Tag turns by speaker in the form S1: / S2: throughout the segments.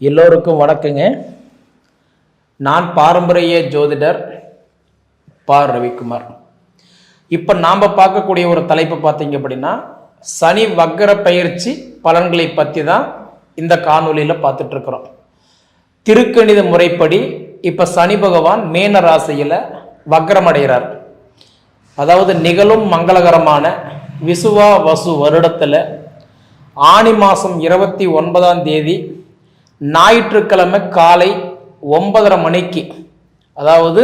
S1: எல்லோருக்கும் வணக்கங்க. நான் பாரம்பரிய ஜோதிடர் பா. ரவிக்குமார். இப்போ நாம் பார்க்கக்கூடிய ஒரு தலைப்பு பார்த்தீங்க அப்படின்னா சனி வக்கர பயிற்சி பலன்களை பற்றி தான் இந்த காணொலியில் பார்த்துட்ருக்குறோம் திருக்கணித முறைப்படி இப்போ சனி பகவான் மீன ராசியில் வக்ரமடைகிறார் அதாவது நிகழும் மங்களகரமான விசுவா வசு வருடத்தில் ஆனி மாதம் இருபத்தி ஒன்பதாம் தேதி ஞாயிற்றுக்கிழமை காலை ஒன்பதரை மணிக்கு அதாவது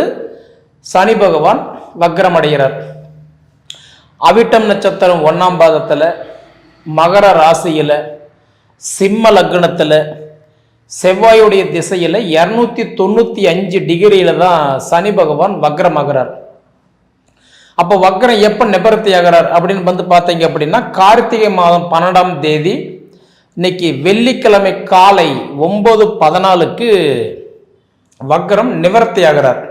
S1: சனி பகவான் வக்ரமடைகிறார். அவிட்டம் நட்சத்திரம் ஒன்றாம் பாதத்தில் மகர ராசியில் சிம்ம லக்னத்தில் செவ்வாயுடைய திசையில் இரநூத்தி தொண்ணூற்றி அஞ்சு டிகிரியில் தான் சனி பகவான் வக்ரமாகிறார். அப்போ வக்ரம் எப்போ நிபர்த்தி ஆகிறார் அப்படின்னு வந்து பார்த்தீங்க அப்படின்னா கார்த்திகை மாதம் பன்னெண்டாம் தேதி இன்னைக்கு வெள்ளிக்கிழமை காலை ஒம்பது பதினாலுக்கு வக்ரம் நிவர்த்தி ஆகிறார்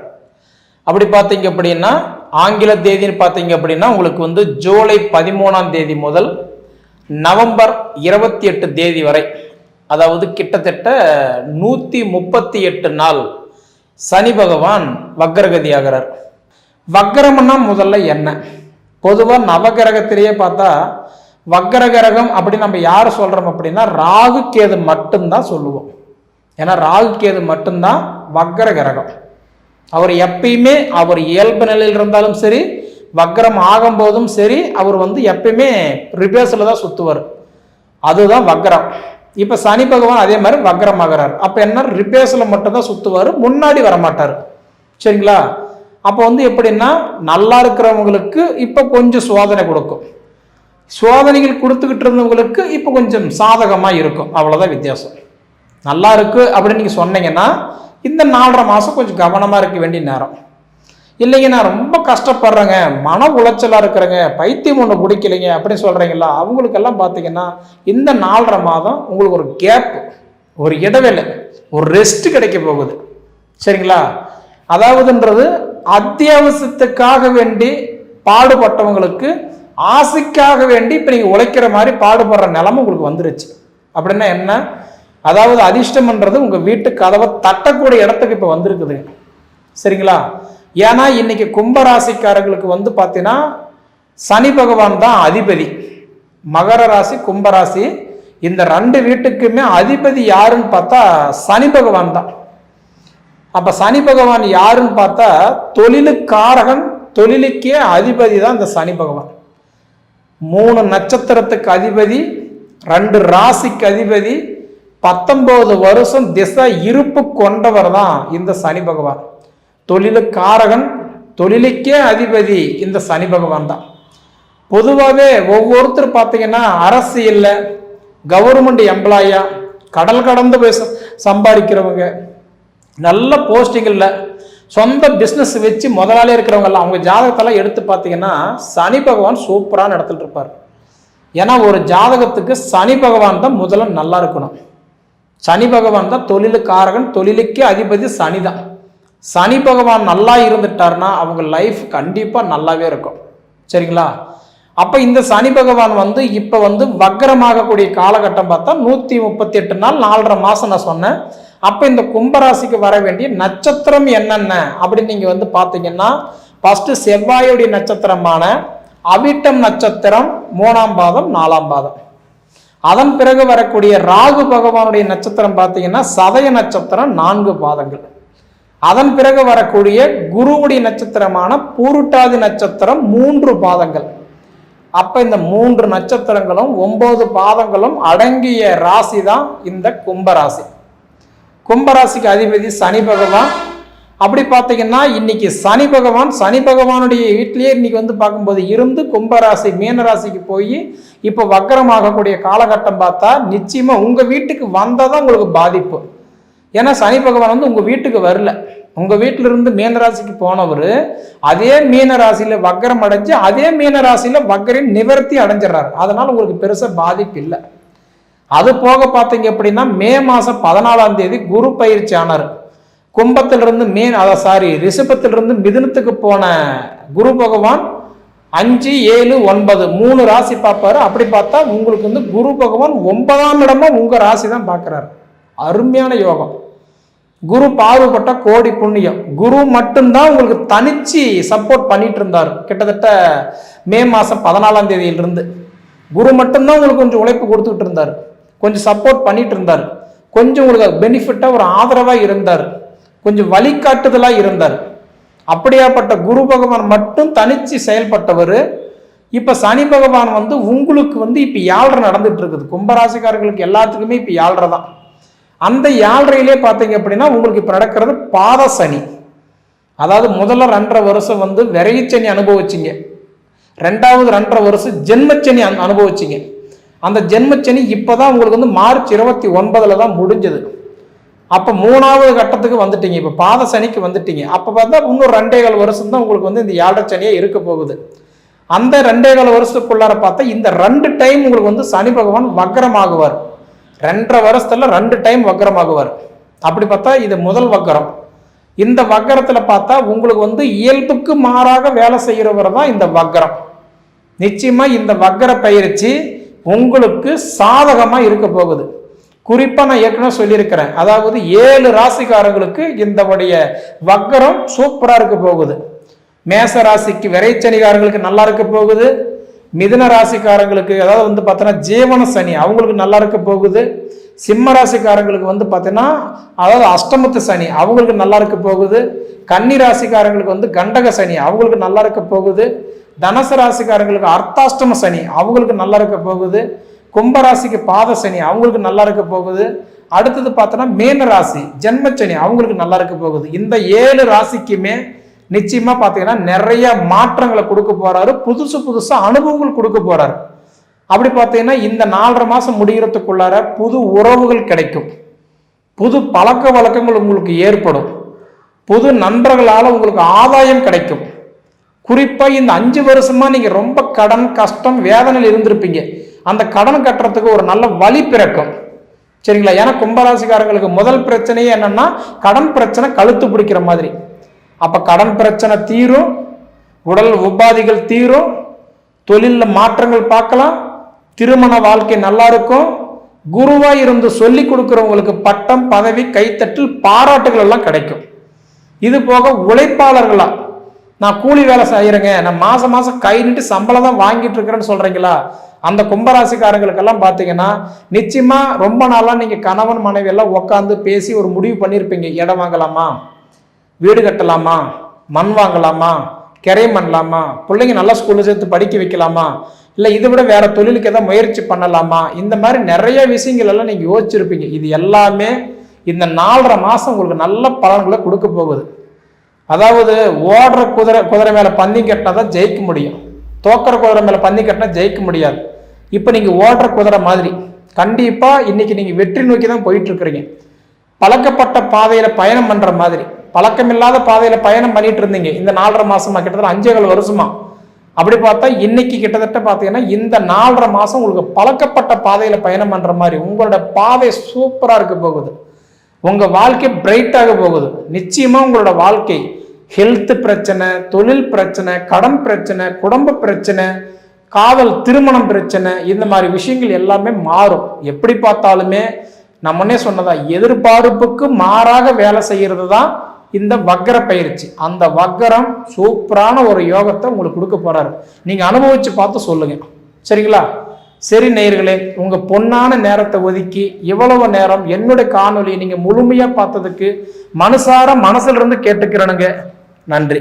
S1: அப்படி பார்த்தீங்க அப்படின்னா ஆங்கில தேதின்னு பார்த்தீங்க அப்படின்னா உங்களுக்கு வந்து ஜூலை பதிமூணாம் தேதி முதல் நவம்பர் இருபத்தி எட்டு தேதி வரை அதாவது கிட்டத்தட்ட நூற்றி முப்பத்தி எட்டு நாள் சனி பகவான் வக்ரகதி ஆகிறார் வக்ரம்னா முதல்ல என்ன? பொதுவாக நவகிரகத்திலேயே பார்த்தா வக்ரகிரகம் அப்படி நம்ம யார் சொல்கிறோம் அப்படின்னா ராகு கேது மட்டும்தான் சொல்லுவோம். ஏன்னா ராகு கேது மட்டும்தான் வக்ர கிரகம் அவர் எப்பயுமே அவர் இயல்பு நிலையில் இருந்தாலும் சரி வக்ரம் ஆகும்போதும் சரி அவர் வந்து எப்பயுமே ரிபேஸில் தான் சுற்றுவார் அதுதான் வக்ரம் இப்போ சனி பகவான் அதே மாதிரி வக்ரம் ஆகிறார். அப்போ என்ன? ரிபேஸில் மட்டும்தான் சுற்றுவார் முன்னாடி வரமாட்டார். சரிங்களா? அப்போ வந்து எப்படின்னா நல்லா இருக்கிறவங்களுக்கு இப்போ கொஞ்சம் சோதனை கொடுக்கும். சோதனைகள் கொடுத்துக்கிட்டு இருந்தவங்களுக்கு இப்போ கொஞ்சம் சாதகமாக இருக்கும். அவ்வளோதான் வித்தியாசம். நல்லா இருக்கு அப்படின்னு நீங்கள் சொன்னீங்கன்னா இந்த நாலரை மாதம் கொஞ்சம் கவனமாக இருக்க வேண்டிய நேரம். இல்லைங்க நான் ரொம்ப கஷ்டப்படுறேங்க. மன உளைச்சலாக இருக்கிறேங்க. பைத்தியம் ஒன்று பிடிக்கலைங்க அப்படின்னு சொல்கிறீங்களா அவங்களுக்கெல்லாம் பார்த்தீங்கன்னா இந்த நாலரை மாதம் உங்களுக்கு ஒரு கேப் ஒரு இடைவேளை ஒரு ரெஸ்ட் கிடைக்க போகுது. சரிங்களா? அதாவதுன்றது அத்தியாவசியத்துக்காக வேண்டி பாடுபட்டவங்களுக்கு ஆசைக்காக வேண்டி இப்போ நீங்கள் உழைக்கிற மாதிரி பாடுபடுற நிலமை உங்களுக்கு வந்துருச்சு. அப்படின்னா என்ன? அதாவது அதிர்ஷ்டம்ன்றது உங்கள் வீட்டு கதவை தட்டக்கூடிய இடத்துக்கு இப்போ வந்திருக்குது. சரிங்களா? ஏன்னா இன்னைக்கு கும்பராசிக்காரர்களுக்கு வந்து பார்த்தீங்கன்னா சனி பகவான் தான் அதிபதி. மகர ராசி கும்பராசி இந்த ரெண்டு வீட்டுக்குமே அதிபதி யாருன்னு பார்த்தா சனி பகவான் தான். அப்போ சனி பகவான் யாருன்னு பார்த்தா தொழிலுக்காரகன் தொழிலுக்கே அதிபதி தான் இந்த சனி பகவான். மூணு நட்சத்திரத்துக்கு அதிபதி ரெண்டு ராசிக்கு அதிபதி பத்தொன்பது வருஷம் திசை இருப்பு கொண்டவர் தான் இந்த சனி பகவான். தொழிலுக்காரகன் தொழிலுக்கே அதிபதி இந்த சனி பகவான் தான். பொதுவாகவே ஒவ்வொருத்தர் பார்த்தீங்கன்னா இல்லை கவர்மெண்ட் எம்ப்ளாயா கடல் கடந்து போய் ச- சம்பாதிக்கிறவங்க நல்ல போஸ்டிங்கில் சொந்த பிஸ்னஸ் வச்சு முதலாளி இருக்கிறவங்கெல்லாம் அவங்க ஜாதகத்தெல்லாம் எடுத்து பார்த்தீங்கன்னா சனி பகவான் சூப்பரான இடத்துல இருப்பார். ஏன்னா ஒரு ஜாதகத்துக்கு சனி பகவான் தான் முதல்ல நல்லா இருக்கணும். சனி பகவான் தான் தொழிலுக்காரகன் தொழிலுக்கே அதிபதி சனி தான். சனி பகவான் நல்லா இருந்துட்டார்னா அவங்க லைஃப் கண்டிப்பாக நல்லாவே இருக்கும். சரிங்களா? அப்போ இந்த சனி பகவான் வந்து இப்போ வந்து வக்கரமாகக்கூடிய காலகட்டம் பார்த்தா நூற்றி முப்பத்தி எட்டு நாள் நாலரை மாதம் நான் சொன்னேன். அப்போ இந்த கும்பராசிக்கு வர வேண்டிய நட்சத்திரம் என்னென்ன அப்படின்னு நீங்கள் வந்து பார்த்தீங்கன்னா ஃபஸ்ட்டு செவ்வாயுடைய நட்சத்திரமான அவிட்டம் நட்சத்திரம் மூணாம் பாதம் நாலாம் பாதம். அதன் பிறகு வரக்கூடிய ராகு பகவானுடைய நட்சத்திரம் பார்த்தீங்கன்னா சதய நட்சத்திரம் நான்கு பாதங்கள். அதன் பிறகு வரக்கூடிய குருவுடைய நட்சத்திரமான பூருட்டாதி நட்சத்திரம் மூன்று பாதங்கள். அப்போ இந்த மூன்று நட்சத்திரங்களும் ஒன்பது பாதங்களும் அடங்கிய ராசி தான் இந்த கும்பராசி. கும்பராசிக்கு அதிபதி சனி பகவான். அப்படி பார்த்தீங்கன்னா இன்னைக்கு சனி பகவான் சனி பகவானுடைய வீட்டிலேயே இன்னைக்கு வந்து பார்க்கும்போது இருந்து கும்பராசி மீனராசிக்கு போய் இப்போ வக்கரமாகக்கூடிய காலகட்டம் பார்த்தா நிச்சயமாக உங்கள் வீட்டுக்கு வந்தாதான் உங்களுக்கு பாதிப்பு. ஏன்னா சனி பகவான் வந்து உங்கள் வீட்டுக்கு வரல. உங்கள் வீட்டில் இருந்து மீனராசிக்கு போனவர் அதே மீனராசியில் வக்கரம் அடைஞ்சு அதே மீனராசியில் வக்கரின் நிவர்த்தி அடைஞ்சிடறாரு. அதனால் உங்களுக்கு பெருசாக பாதிப்பு இல்லை. அது போக பார்த்தீங்க அப்படின்னா மே மாதம் பதினாலாம் தேதி குரு பயிற்சி ஆனார். கும்பத்திலிருந்து மே அதான் சாரி ரிஷபத்திலிருந்து மிதுனத்துக்கு போன குரு பகவான் அஞ்சு ஏழு ஒன்பது மூணு ராசி பார்ப்பாரு. அப்படி பார்த்தா உங்களுக்கு வந்து குரு பகவான் ஒன்பதாம் இடமா உங்கள் ராசி தான் பார்க்குறாரு. அருமையான யோகம். குரு பார்வைப்பட்ட கோடி புண்ணியம். குரு மட்டும்தான் உங்களுக்கு தனிச்சு சப்போர்ட் பண்ணிட்டு இருந்தார். கிட்டத்தட்ட மே மாதம் பதினாலாம் தேதியிலிருந்து. குரு மட்டும்தான் உங்களுக்கு கொஞ்சம் உழைப்பு கொடுத்துக்கிட்டு இருந்தார். கொஞ்சம் சப்போர்ட் பண்ணிட்டு இருந்தார் கொஞ்சம் உங்களுக்கு பெனிஃபிட்டாக ஒரு ஆதரவாக இருந்தார். கொஞ்சம் வழிகாட்டுதலாக இருந்தார். அப்படியாப்பட்ட குரு பகவான் மட்டும் தனித்து செயல்பட்டவர். இப்போ சனி பகவான் வந்து உங்களுக்கு வந்து இப்போ யாழ்ரை நடந்துட்டு இருக்குது. கும்பராசிக்காரர்களுக்கு எல்லாத்துக்குமே இப்போ யாழ்ரை தான். அந்த யாழ்ரையிலே பார்த்தீங்க அப்படின்னா உங்களுக்கு இப்போ நடக்கிறது பாத சனி. அதாவது முதல்ல ரெண்டரை வருஷம் வந்து விரைச்சனி அனுபவிச்சிங்க. ரெண்டாவது ரெண்டரை வருஷம் ஜென்மச்சனி அனுபவிச்சிங்க. அந்த ஜென்மச்சனி இப்போ தான் உங்களுக்கு வந்து மார்ச் இருபத்தி ஒன்பதில் தான் முடிஞ்சது. அப்போ மூணாவது கட்டத்துக்கு வந்துட்டீங்க. இப்போ பாத சனிக்கு வந்துட்டீங்க. அப்போ பார்த்தா இன்னும் ரெண்டே கால் வருஷம் தான் உங்களுக்கு வந்து இந்த ஏழரை சனியே இருக்க போகுது. அந்த ரெண்டே கால வருஷத்துக்குள்ளார பார்த்தா இந்த ரெண்டு டைம் உங்களுக்கு வந்து சனி பகவான் வக்கரமாகுவார் ரெண்டரை வருஷத்தில் ரெண்டு டைம் வக்கரமாகுவார் அப்படி பார்த்தா இது முதல் வக்கரம் இந்த வக்கரத்தில் பார்த்தா உங்களுக்கு வந்து இயல்புக்கு மாறாக வேலை செய்கிறவர் தான் இந்த வக்கரம் நிச்சயமாக இந்த வக்கர பயிற்சி உங்களுக்கு சாதகமாக இருக்க போகுது. குறிப்பாக நான் ஏற்கனவே சொல்லியிருக்கிறேன். அதாவது ஏழு ராசிக்காரங்களுக்கு இந்தவுடைய வக்கரம் சூப்பராக இருக்க போகுது. மேச ராசிக்கு விரைச்சனிகாரங்களுக்கு நல்லா இருக்க போகுது. மிதுன ராசிக்காரங்களுக்கு அதாவது வந்து பார்த்தோன்னா ஜீவன சனி அவங்களுக்கு நல்லா இருக்க போகுது. சிம்ம ராசிக்காரங்களுக்கு வந்து பார்த்தீங்கன்னா அதாவது அஷ்டமத்து சனி அவங்களுக்கு நல்லா இருக்க போகுது. கன்னி ராசிக்காரங்களுக்கு வந்து கண்டக சனி அவங்களுக்கு நல்லா இருக்க போகுது. தனுசு ராசிக்காரங்களுக்கு அர்த்தாஷ்டம சனி அவங்களுக்கு நல்லா இருக்க போகுது. கும்பராசிக்கு பாத சனி அவங்களுக்கு நல்லா இருக்க போகுது. அடுத்தது பார்த்தோன்னா மீன ராசி ஜென்மச்சனி அவங்களுக்கு நல்லா இருக்க போகுது. இந்த ஏழு ராசிக்குமே நிச்சயமா பார்த்தீங்கன்னா நிறைய மாற்றங்களை கொடுக்க போறாரு. புதுசு புதுசா அனுபவங்கள் கொடுக்க போறாரு. அப்படி பார்த்தீங்கன்னா இந்த நாலரை மாசம் முடிகிறதுக்குள்ளார புது உறவுகள் கிடைக்கும். புது பழக்க வழக்கங்கள் உங்களுக்கு ஏற்படும். புது நண்பர்களால் உங்களுக்கு ஆதாயம் கிடைக்கும். குறிப்பாக இந்த அஞ்சு வருஷமாக நீங்கள் ரொம்ப கடன் கஷ்டம் வேதனையில் இருந்திருப்பீங்க. அந்த கடன் கட்டுறதுக்கு ஒரு நல்ல வழி பிறக்கும். சரிங்களா? ஏன்னா கும்பராசிக்காரங்களுக்கு முதல் பிரச்சனையே என்னன்னா கடன் பிரச்சனை கழுத்து பிடிக்கிற மாதிரி. அப்போ கடன் பிரச்சனை தீரும் உடல் உபாதிகள் தீரும் தொழிலில் மாற்றங்கள் பார்க்கலாம் திருமண வாழ்க்கை நல்லா இருக்கும் குருவாக இருந்து சொல்லி கொடுக்குறவங்களுக்கு பட்டம் பதவி கைத்தட்டில் பாராட்டுகள் எல்லாம் கிடைக்கும். இது போக உழைப்பாளர்களாக நான் கூலி வேலை செய்யறேங்க. நான் மாசம் மாசம் கை நீட்டு சம்பளம் தான் வாங்கிட்டு இருக்கிறேன்னு சொல்றீங்களா? அந்த கும்பராசிக்காரங்களுக்கெல்லாம் பார்த்தீங்கன்னா நிச்சயமா ரொம்ப நாளாக நீங்கள் கணவன் மனைவி எல்லாம் உட்காந்து பேசி ஒரு முடிவு பண்ணியிருப்பீங்க இடம் வாங்கலாமா? வீடு கட்டலாமா? மண் வாங்கலாமா? கிரை பண்ணலாமா? பிள்ளைங்க நல்லா ஸ்கூலில் சேர்த்து படிக்க வைக்கலாமா? இல்லை இதை விட வேற தொழிலுக்கு எதாவது முயற்சி பண்ணலாமா? இந்த மாதிரி நிறைய விஷயங்கள் எல்லாம் நீங்கள் யோசிச்சிருப்பீங்க. இது எல்லாமே இந்த நாலரை மாதம் உங்களுக்கு நல்ல பலன்களை கொடுக்க போகுது. அதாவது ஓடுற குதிரை குதிரை மேலே பந்தி கட்டினா தான் ஜெயிக்க முடியும். தோக்கிற குதிரை மேலே பந்தி கட்டினா ஜெயிக்க முடியாது. இப்போ நீங்கள் ஓடுற குதிரை மாதிரி கண்டிப்பாக இன்றைக்கி நீங்கள் வெற்றி நோக்கி தான் போயிட்டுருக்குறீங்க. பழக்கப்பட்ட பாதையில் பயணம் பண்ணுற மாதிரி பழக்கமில்லாத பாதையில் பயணம் பண்ணிட்டு இருந்தீங்க. இந்த நாலரை மாதமாக கிட்டத்தட்ட அஞ்சேகால் வருஷமா. அப்படி பார்த்தா இன்னைக்கு கிட்டத்தட்ட பார்த்தீங்கன்னா இந்த நாலரை மாதம் உங்களுக்கு பழக்கப்பட்ட பாதையில் பயணம் பண்ணுற மாதிரி உங்களோட பாதை சூப்பராக இருக்க போகுது. உங்கள் வாழ்க்கை பிரைட்டாக போகுது. நிச்சயமாக உங்களோட வாழ்க்கை ஹெல்த் பிரச்சனை தொழில் பிரச்சனை கடன் பிரச்சனை குடும்ப பிரச்சனை காதல் திருமணம் பிரச்சனை இந்த மாதிரி விஷயங்கள் எல்லாமே மாறும். எப்படி பார்த்தாலுமே நம்மனே சொன்னதா எதிர்பார்ப்புக்கு மாறாக வேலை செய்கிறது தான் இந்த வக்கர பயிற்சி. அந்த வக்கரம் சூப்பரான ஒரு யோகத்தை உங்களுக்கு கொடுக்க போறாரு. நீங்க அனுபவிச்சு பார்த்து சொல்லுங்க. சரிங்களா? சரி நேயர்களே உங்க பொன்னான நேரத்தை ஒதுக்கி இவ்வளவு நேரம் என்னுடைய காணொலியை நீங்க முழுமையா பார்த்ததுக்கு மனசார மனசுல இருந்து கேட்டுக்கிறனுங்க. நன்றி